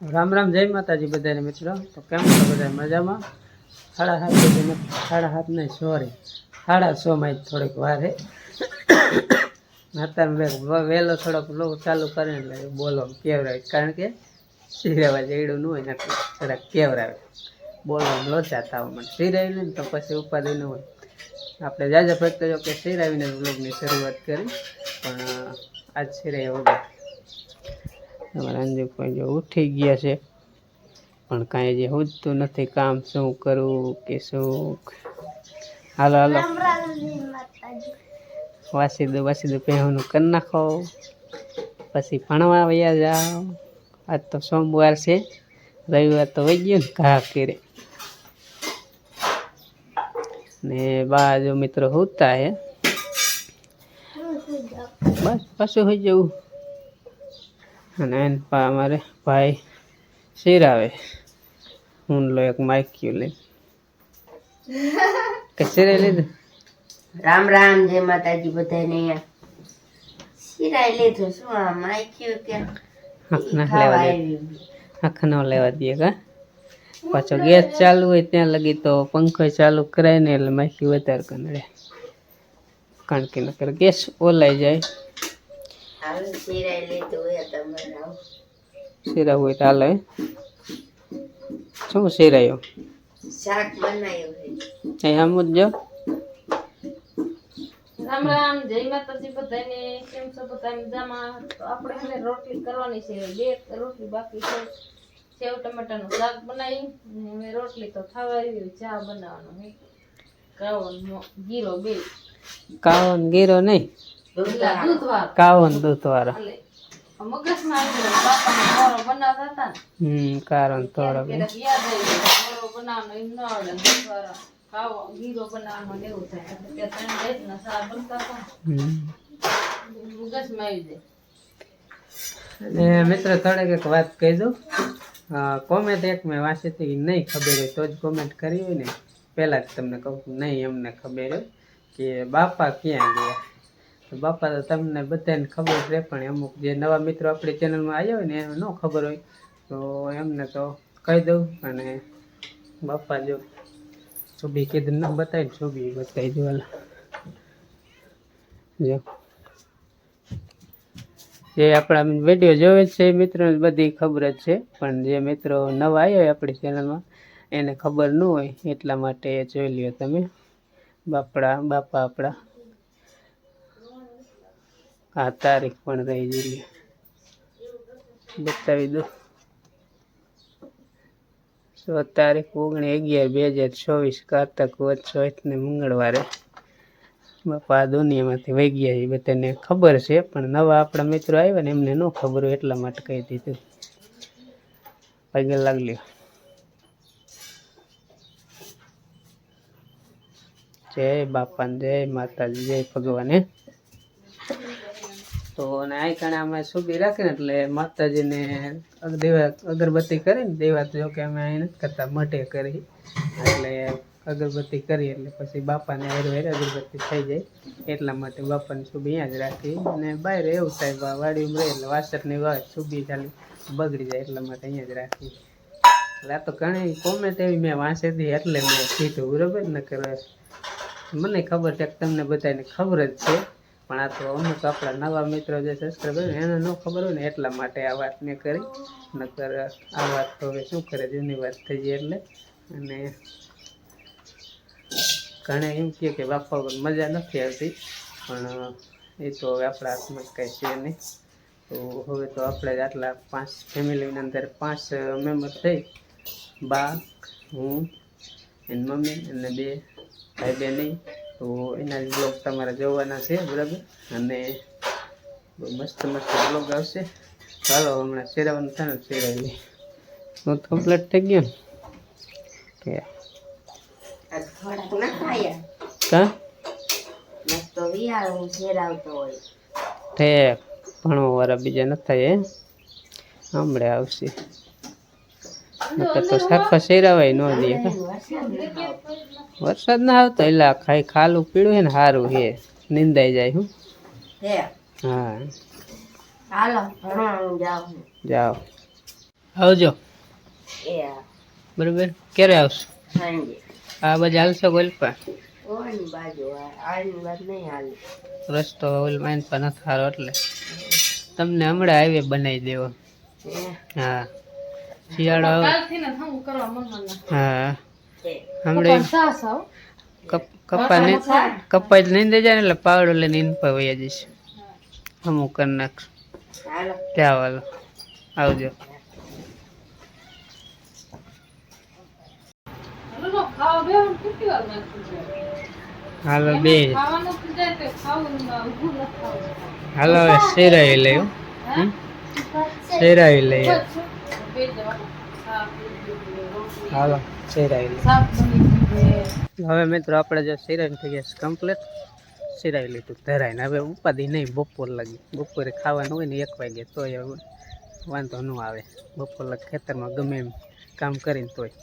રામ રામ જય માતાજી બધાને મિત્રો. તો કેમ છો બધા મજામાં? સાડા સુધી સાડા સાત નહીં સોરી સાડા છ માં જ થોડીક વાર હે. અત્યારે વહેલો થોડોક લો ચાલુ કરે એટલે બોલો કેવરાવે કારણ કે સિરેવા જેડું ન હોય ને એટલે થોડાક કેવરાવે. બોલો લોચા હોય મને. સિરાવી ને તો પછી ઉપાધિ ન હોય. આપણે જાજા ફક્ત જો કે સિરાવીને બ્લોગની શરૂઆત કરી. પણ આજ સિરાય વગર. અંજુભાઈ જો ઉઠી ગયા છે. પણ કાંઈ જે હોતું નથી કામ, શું કરવું કે શું? હાલો હાલો. વાસી દો વાસી દો પહેવાનું કરી નાખો. પછી ભણવા વયા જાઓ. આજ તો સોમવાર છે. રવિવાર તો વહી ગયો ને ઘા કરે ને બા જો મિત્રો હોતા હે. બસ, પાછું હોઈ જવું. અને અમારે ભાઈ શિરાવે. હું લો એક માઇક્યુ લઈ. કે શિરાઈ લીધું રામ રામ જય માતાજી બધાને. સિરાઈ લીધું શું આ માખ્યું કે? આંખ ના લેવા દે. કા પાછો ગેસ ચાલુ હોય ત્યાં લગી તો પંખો ચાલુ કરાય ને એટલે માખી વધારે કંડળે કારણ કે નકર ગેસ ઓલાઈ જાય હાલ સિરાઈ લીધું હોય તમારે આવું. શિરા હોય તો હાલે. શું શેરાયો? શાક બનાવ્યું છે. અહીં આમ જ જો. રામ રામ જય માતાજી બધાને. કેમ છો બધા મજામાં? તો આપણે હવે રોટલી કરવાની છે. બે રોટલી બાકી છે. સેવ ટમેટાનું શાક બનાવી હવે રોટલી તો ખાવા આવી ચા બનાવવાનો હે કાવો ગીરો બે. કાવન ગીરો નહીં. પેલા દૂધ વાળો હમ કારણ થોડો મિત્રો થોડીક એક વાત કહી દઉં કોમેન્ટ એક મેં વાંચી હતી નહીં ખબર હોય તો જ કોમેન્ટ કરી હોય ને. પહેલાં જ તમને કહું નહીં એમને ખબર હોય કે બાપા ક્યાં ગયા? બાપા તો તમને બધાને ખબર છે, પણ અમુક જે નવા મિત્રો આપણી ચેનલમાં આવ્યા હોય ને એને ન ખબર હોય. તો એમને તો કહી દઉં અને બાપા જો સુબી કીધું ન બતાવી સુબી બતાવી દો. જો. જે આપણા વીડિયો જોવે છે, મિત્રોને બધી ખબર જ છે, પણ જે મિત્રો નવા આવ્યા હોય આપણી ચેનલમાં એને ખબર ન હોય એટલા માટે જોઈ લ્યો તમે. બાપડા, બાપા આપણા. આ તારીખ પણ રહી જઈ બતાવી દો. તારીખ ઓગણીસ અગિયાર બે હજાર ચોવીસ કારતક વચ ચોથ ને મંગળવારે બાપા દુનિયામાંથી વહી ગયા એ બધાને ખબર છે, પણ નવા આપણા મિત્રો આવ્યા ને એમને ન ખબર હોય એટલા માટે કહી દીધું. પગે લાગલ્યો જય બાપા જય માતાજી, જય ભગવાન. તો અને આ કણે અમે સુબી રાખીને એટલે માતાજીને દેવા અગરબત્તી કરીને દેવા જો કે અમે અહીં નથી કરતા, મઢે કરી. એટલે અગરબત્તી કરી એટલે પછી બાપાને હેર હેર અગરબત્તી થઈ જાય. એટલા માટે બાપાને સુબી અહીંયા જ રાખી. અને બહાર એવું થાય વાડી રહે એટલે વાસરની વાત સુબી ચાલી બગડી જાય એટલા માટે અહીંયા જ રાખી. એટલે આ તો ઘણી કોમેન્ટ એવી મેં વાંચી એટલે મેં કીધું, બરાબર? ને કરે મને ખબર છે કે તમને બધાને ખબર જ છે. પણ આ તો અમુક આપણા નવા મિત્રો જે સબસ્ક્રાઈબર એને ન ખબર હોય ને એટલા માટે આ વાત મેં કરી. નકર આ વાત તો હવે શું કરે, જૂની વાત થઈ જાય એટલે. અને ઘણા એમ કહે કે બાપા પર મજા નથી આવતી, પણ એ તો હવે આપણા હાથમાં કાંઈ છે નહીં. તો હવે તો આપણે જ આટલા પાંચ ફેમિલીની અંદર પાંચ મેમ્બર થઈ. બા, હું, એની મમ્મી અને બે ભાઈ બહેન તો એના બ્લોગ તમારે જોવાના છે બરાબર? અને મસ્ત મસ્ત બ્લોગ આવશે. ચાલો હમણાં શેરાવાનું થાય ને શેરાવી હું કમ્પ્લીટ થઈ ગયો ને? કે ના ઠેક ભણવા વાળા બીજા નથી થાય હમણાં આવશે. નકર તો શાકપા શેરાવાય ન દે. વરસાદ ના આવે. આવતો એટલે ખાઈ ખાલું પીળું હે ને સારું હે. નિંદાઈ જાય હું. હા. જાઓ. આવજો. બરોબર? ક્યારે આવશો? આ બાજુ હાલશો ગોલપા? રસ્તો ઓલ માઇન પણ નથી સારો એટલે. તમને હમણાં હાઈવે બનાવી દેવો. હા. શિયાળો. હા. હમણાં કપ કપ્પા ને કપ્પા જ નહીં દઈ જાય ને એટલે પાવડો લઈને ઇન પર જઈશ અમુક કરી નાખશું. ત્યાં વાલો આવજો. હાલો બે. ખાવાનું થઈ જાય તો ખાવું ઊભું ન ખાવું હાલો શેરાવી લઈ? શેરાવી લઈ હાલો સિરાઈ હવે મિત્રો આપણે જે સિરાઈ થઈ ગયા કમ્પ્લીટ સિરાઈ લીધું ધરાઈને. હવે ઉપાધિ નહીં, બપોર લાગી. બપોરે ખાવાનું હોય ને એક વાગે તોય હવે વાંધો ન આવે. બપોર લાગે ખેતરમાં ગમે એમ કામ કરીને તોય.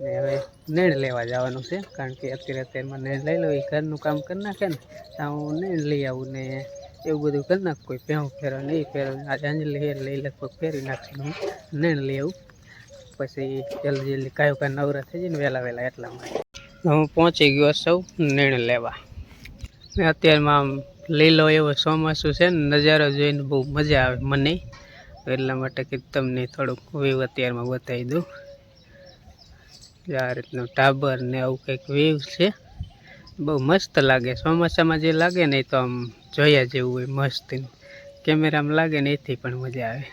ને હવે નેણ લેવા જવાનું છે, કારણ કે અત્યારે અત્યારમાં નેણ લઈ લો, એ ઘરનું કામ કરી નાખે ને, તો હું નેણ લઈ આવું ને એવું બધું કરી નાખ, કોઈ પહેવું ફેરો નહીં ફેરવા. આજે અંજલી હેર લઈ લગભગ ફેરી નાખીને હું નહીં લઈ આવું પછી જલ્દી જલ્દી કાયો કાંઈ નવરા થઈ જાય વહેલા વહેલા એટલા માટે. હું પહોંચી ગયો સૌ નિર્ણય લેવા. ને અત્યારમાં આમ લીલો એવો ચોમાસું છે ને, નજારો જોઈને બહુ મજા આવે મને. એટલા માટે કે તમને થોડુંક વ્યૂ અત્યારમાં બતાવી દઉં. આ રીતનું ટાબર ને આવું કંઈક વ્યૂ છે. બહુ મસ્ત લાગે. ચોમાસામાં જે લાગે ને તો આમ જોયા જેવું હોય મસ્ત કેમેરામાં લાગે ને એથી પણ મજા આવે.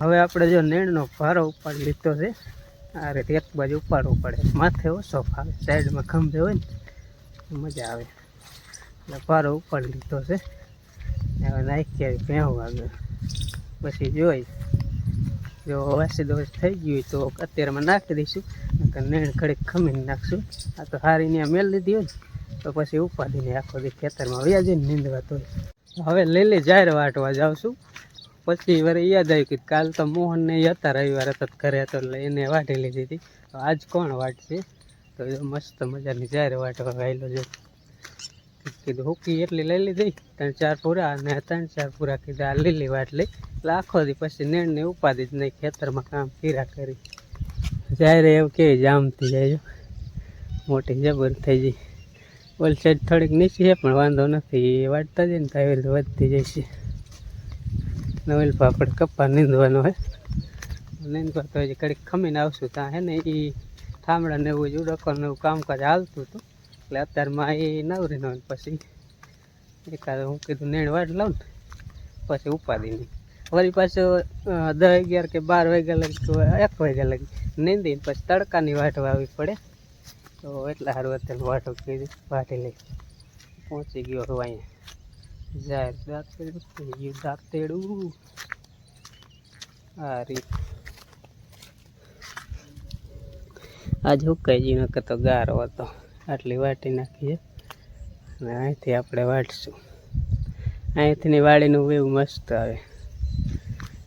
હવે આપણે જો નેણનો ભારો ઉપાડી લીધો છે. આ રીતે એક બાજુ ઉપાડવું પડે. માથે ઓછો ફાવે. સાઈડમાં ખંભે હોય ને મજા આવે. એટલે ભારો ઉપાડી લીધો છે. હવે નાખી આવી ભેહું પછી જોઈ. જો વાસી દોષ થઈ ગયું હોય તો અત્યારમાં નાખી દઈશું. નેણ ઘડીક ખમીને નાખશું. આ તો હારીને મેળ લીધી હોય ને. તો પછી ઉપાડીને આખો દી ખેતરમાં વ્યા જઈને નીંદવા તો હવે લીલી જાહેર વાટવા જાઉં છું. પછી વરે યાદ આવ્યું કે કાલ તો મોહનને હતા રવિવારે તો ઘરે હતો એટલે એને વાટી લીધી હતી. તો આજ કોણ વાટશે? તો મસ્ત મજાની જાહેર વાટવા વાયેલો છે. કીધું હુકી એટલી લઈ લીધી. ત્રણ ચાર પૂરા અને ત્રણ ચાર પૂરા કીધા આ લીલી વાટ લઈ. એટલે આખો દી પછી નેણને ઉપાધી જ નહીં, ખેતરમાં કામ ફીરા કરી. જ્યારે એવું કે જામતી જાય મોટી જબર થઈ જાય ઓલ સાઈડ થોડીક નીચી છે, પણ વાંધો નથી. વાટતા જાય ને તો રીતે વધતી જાય છે નવેલ પાપડ કપ્પા નીંદવાનો હોય નીંદવા તો હજી કડીક ખમીને આવશું. ત્યાં હે ને એ થાંભળા ને એવું જ ને એવું કામકાજ હાલતું હતું. એટલે અત્યારમાં એ નવરી ન પછી એકાદ હું કીધું નેણ વાટ લઉં ને, પછી ઉપાદીની વળી પાછો દસ અગિયાર કે બાર વાગ્યા લગી એક વાગ્યા લગી નીંદીને પછી તડકાની વાટ વાવી પડે. તો એટલા સારું અત્યારે વાટો કીધું વાટી લઈ. પહોંચી ગયો હવે અહીંયા. જાહેર દાંતેડું થઈ ગયું દાંતેડું આ રીત. આજ હુકાઈ ગયું, નકર તો ગારો હતો. આટલી વાટી નાખીએ અને અહીંથી આપણે વાટશું અહીંથી ની વાડીનું વ્યૂ મસ્ત આવે.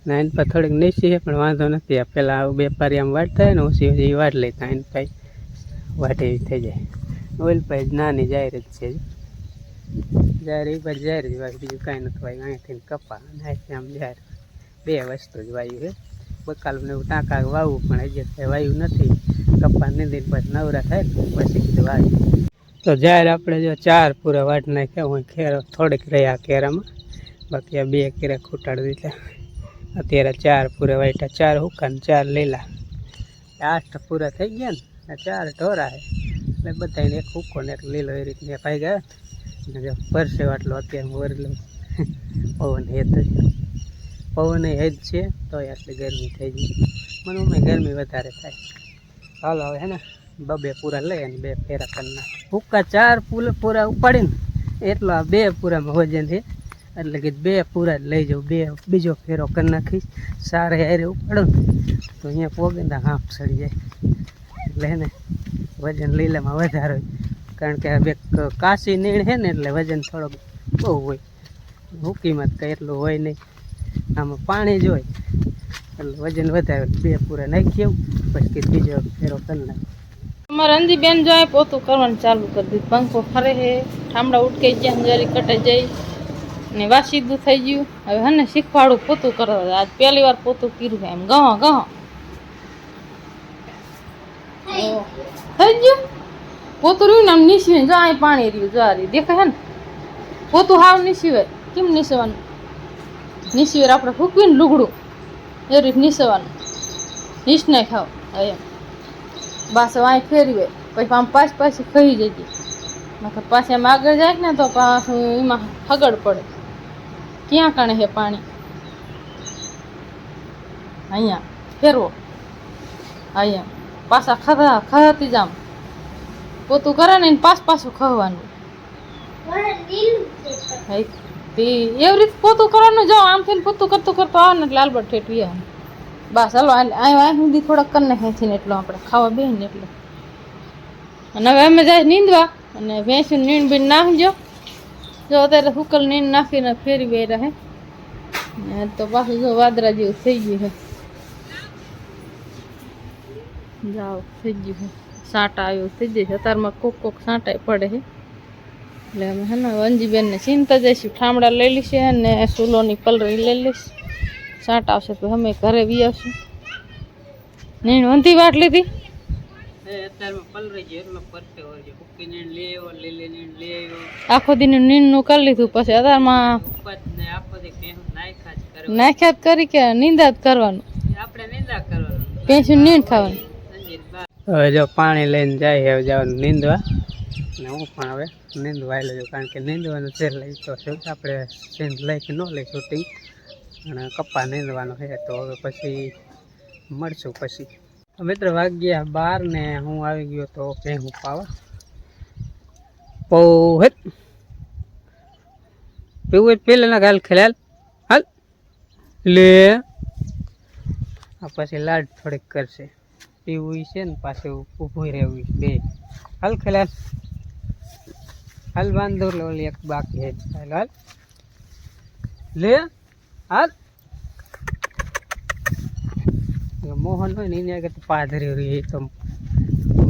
ને એની પર થોડીક નીચી છે, પણ વાંધો નથી. આવું બે આમ વાટતા હોય ને ઓછી ઓછી વાટ લેતા એની પાઈ વાટે થઈ જાય. ઓઇલ પાઈ નાની જાહેર જ. છે જાહેર એ બાજુ જાહેર જ વાય, બીજું કાંઈ નથી વાય. અહીંથી કપા અને અહીંથી આમ જાહેર. બે વસ્તુ જ વાયુ છે. બકાલું ને એવું ટાંકા વાવવું પણ હજી વાયુ નથી. કપા નીંદીને પછી નવરા થાય પછી કીધું વાયુ. તો જાહેર આપણે જો ચાર પૂરા વાટ નાખ્યા હોય, ખેર થોડીક રહ્યા કેરામાં. બાકી આ બે કેરા ખૂટાડી દીધા. અત્યારે ચાર પૂરા વાટ્યા ચાર હુકા ચાર લીલા. આઠ પૂરા થઈ ગયા ને. આ ચાર ઢોરા છે. એટલે બધાને એક હુકો ને એક લીલો એ રીતને પાઈ ગયા. ને જો પરસે વાટલો અત્યારે હું વરલો. પવન હેત પવન હેત છે, તોય આટલી ગરમી થઈ ગઈ. મને અમે ગરમી વધારે થાય. હાલો હવે હે ને, બબે પૂરા લઈ અને બે ફેરા કરના. હુક્કા ચાર પુલ પૂરા ઉપાડીને, એટલો આ બે પૂરામાં વજન છે. એટલે કે બે પૂરા જ લઈ જાઉં, બે બીજો ફેરો કરી નાખીશ. સારે હારે ઉપાડો ને, તો અહીંયા પોગે ને હાંફ સડી જાય. એટલે હે ને, વજન લીલામાં વધારે હોય. કારણ કે હવે કાશી નીણ છે ને એટલે વજન થોડોક બહુ હોય. હુકીમાં કંઈ એટલું હોય નહીં. આમાં પાણી જ હોય. એટલે વજન વધારે બે પૂરા નાખી આવું, પછી બીજો ફેરો કરી નાખ અમારે અંજીબેન બેન જાય પોતું કરવાનું ચાલુ કરી દીધું. પંખો ફરે હે ઠામડા ઉટકે ગયા જરી કટે જાય ને વાસીદું થઈ ગયું. હવે હને શીખવાડું પોતું કરવા. આજ પહેલી વાર પોતું કર્યું એમ. ગહો, ગહ. થઈ ગયું પોતું રહ્યું ને આમ નીસવીને જો અહીં પાણી રહ્યું જો આ રહ્યું. દેખાય ને? પોતું હાવ નીસવાય કેમ નીસવાનું? નીસવી આપણે ફૂકવીને લુગડું. એ રીત નીસવાનું. નીસ નાખ ખાવ. એમ. બસ ફેરવે પછી આમ પાછી પાછી ખાઈ જતી નકર પાછી આમ આગળ જાય ને તો પાછું એમાં હગડ પડે. ક્યાં કણે છે પાણી? અહીંયા. ફેરવો. અહીંયા. પાછા ખાતા ખાતી જામ પોતું કરે ને એને પાસ પાછું ખાવાનું. હઈ, તે એવી રીતે પોતું કરવાનું જો આમ થઈને પોતું કરતું કરતું આવે ને એટલે આલબટ ઠેઠવી આવે બસ હાલો અહીં અહીં સુધી થોડાક કરી નાખે ને એટલું આપણે ખાવા બે ને એટલે. અને હવે અમે જાય નીંદવા અને ભેંસું નીણ બીણ નાખજો. જો અત્યારે હુકલ નીણ નાખીને ફેરી બે રહે ને તો પાછું જો વાદરા જેવું થઈ ગયું છે જાઓ થઈ ગયું છે. સાટા આવ્યું થઈ જશે અત્યારમાં કોક કોક સાંટાય પડે છે. એટલે અમે હે ને વંજીબેનને ચિંતા જઈશું. ઠામડા લઈ લઈશું અને સૂલોની પલરી લઈ લઈશ. સાંટ આવશે તો અમે ઘરે વી આવશું. નીણ વંધી વાટ લીધી? આખો દિન નીણનું કરી લીધું. પછી અત્યારમાં નાખ્યા જ કરે કે નિંદા જ કરવાનું? આપણે નિંદા કરવાનું. પેન્શન નીંદ ખાવાનું. હવે જો પાણી લઈને જાય હવે જવાનું નીંદવા. ને હું પણ હવે નીંદવા આવી લેજો કારણ કે નીંદવાનું છે લઈ તો આપણે સીન લઈ કે ન લઈ શૂટિંગ અને કપ્પા નીંદવાનો છે, તો હવે પછી મળશું પછી. મિત્ર વાગ્યા બાર ને હું આવી ગયો તો ભેહું પાવા? પૌ હેત પીવું તો ખાલ ખેલાલ હાલ. લે. પછી લાડ થોડીક કરશે. પીવું છે ને પાછું ઊભું રહેવું બે. હાલ ખેલાલ હાલ બાંધો લે એક બાકી છે હાલ હાલ. લે, હાલ. મોહન હોય ને, એની આગળ પાધરી રહી તો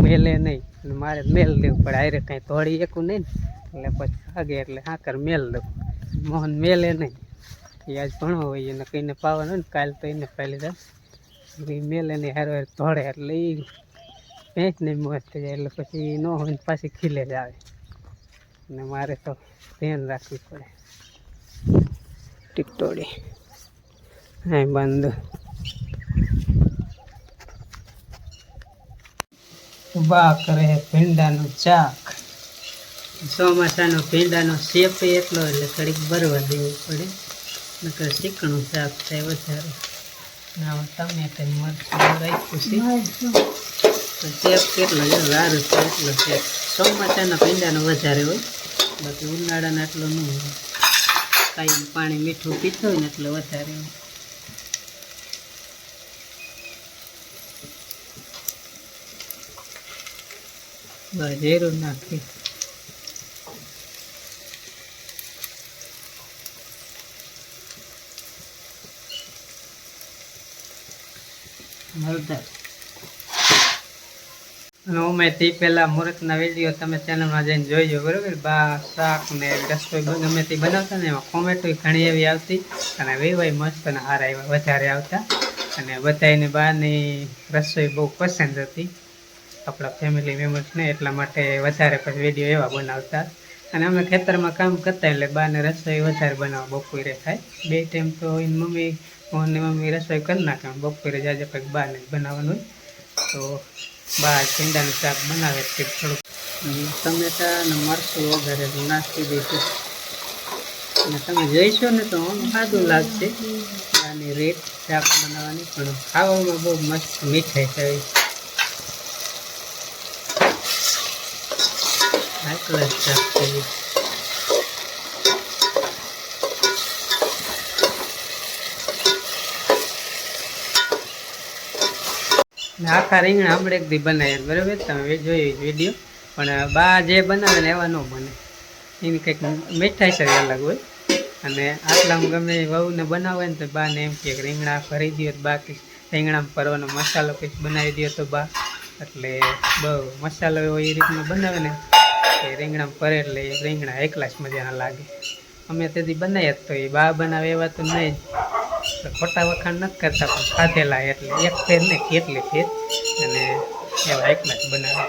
મેલે નહીં. અને મારે મેલ દેવું પડે. આરે કાંઈ તોડી એકું નહીં એટલે પછી આગે એટલે હાકર મેલ દઉં. મોહન મેલે નહીં. એ આજ ભણો હોય, એને કહીને પાવાનું ને, કાલ તો એને પહેલી એ મેલે ને હારો તોડે એટલે એ ભેંસ નહીં મોજ થઈ જાય એટલે પછી ન હોય પાછી ખીલે જ આવે. ને મારે તો ધ્યાન રાખવું પડે. ટીકટોડી હા બંધ. ઊભા કરે ભીંડાનું ચાક. ચોમાસાનો ભીંડાનો શેપ એટલો એટલે થોડીક ભરવા દેવું પડે. નકર ચીકણું શાક થાય વધારે. ના ટમેટા મરચું રાખ્યું છે. તો શેપ કેટલો છે? સારું છે એટલો શેપ ચોમાસાના ભીંડાનો વધારે હોય. બાકી ઉનાળાના એટલો ન હોય. કાંઈ પાણી મીઠું પીતું હોય ને એટલે વધારે હોય. બસ નાખી હળદર અને તે પહેલાં મુહૂર્તના વીડિયો તમે ચેનલમાં જઈને જોઈજો, બરાબર? બા, શાક ને રસોઈ ગમે તે બનાવતા ને એમાં કોમેટો ઘણી એવી આવતી. અને વેવાય મસ્ત અને હારા એવા વધારે આવતા. અને બધાને બાની રસોઈ બહુ પસંદ હતી. આપણા ફેમિલી મેમ્બર્સને એટલા માટે વધારે પછી વીડિયો એવા બનાવતા. અને અમે ખેતરમાં કામ કરતા એટલે બાને રસોઈ વધારે બનાવવા બપોરે થાય. બે ટાઈમ તો એની મમ્મી મોહનની મમ્મી રસોઈ કરી નાખે. બપોરે જાજે કંઈક બહાર બનાવવાનું તો બહાર ભીંડાનું શાક બનાવે છે થોડુંક. અને ટમેટા અને મરચું વગેરે નાખી દઈશું અને તમે જોઈશો ને તો સાદું લાગશે. આની રેટ શાક બનાવવાની પણ ખાવામાં બહુ મસ્ત મીઠાઈ થાય. ક્લાસ શાક છે. આખા રીંગણા દી બનાવ્યા બરાબર? તમે જોયું વીડિયો પણ બા જે બનાવે ને એવા ન બને. એની કંઈક મીઠાઈ છે અલગ હોય. અને આટલામાં ગમે એ વહુને બનાવે ને તો બાને એમ કે રીંગણા ભરી દો બાકી રીંગણામાં પરવાનો મસાલો કંઈક બનાવી દો તો બા. એટલે બહુ મસાલો એવો એ રીતનો બનાવે ને એ રીંગણામાં ભરે એટલે રીંગણા એકલા જ મજાના લાગે. અમે તેથી બનાવ્યા તો એ બા બનાવે એવા તો નહીં ખોટા વખાણ નથી કરતા, પણ ખાધેલા એટલે એક ફેર ને કેટલી ફેર, અને એવા એકલા જ બનાવે.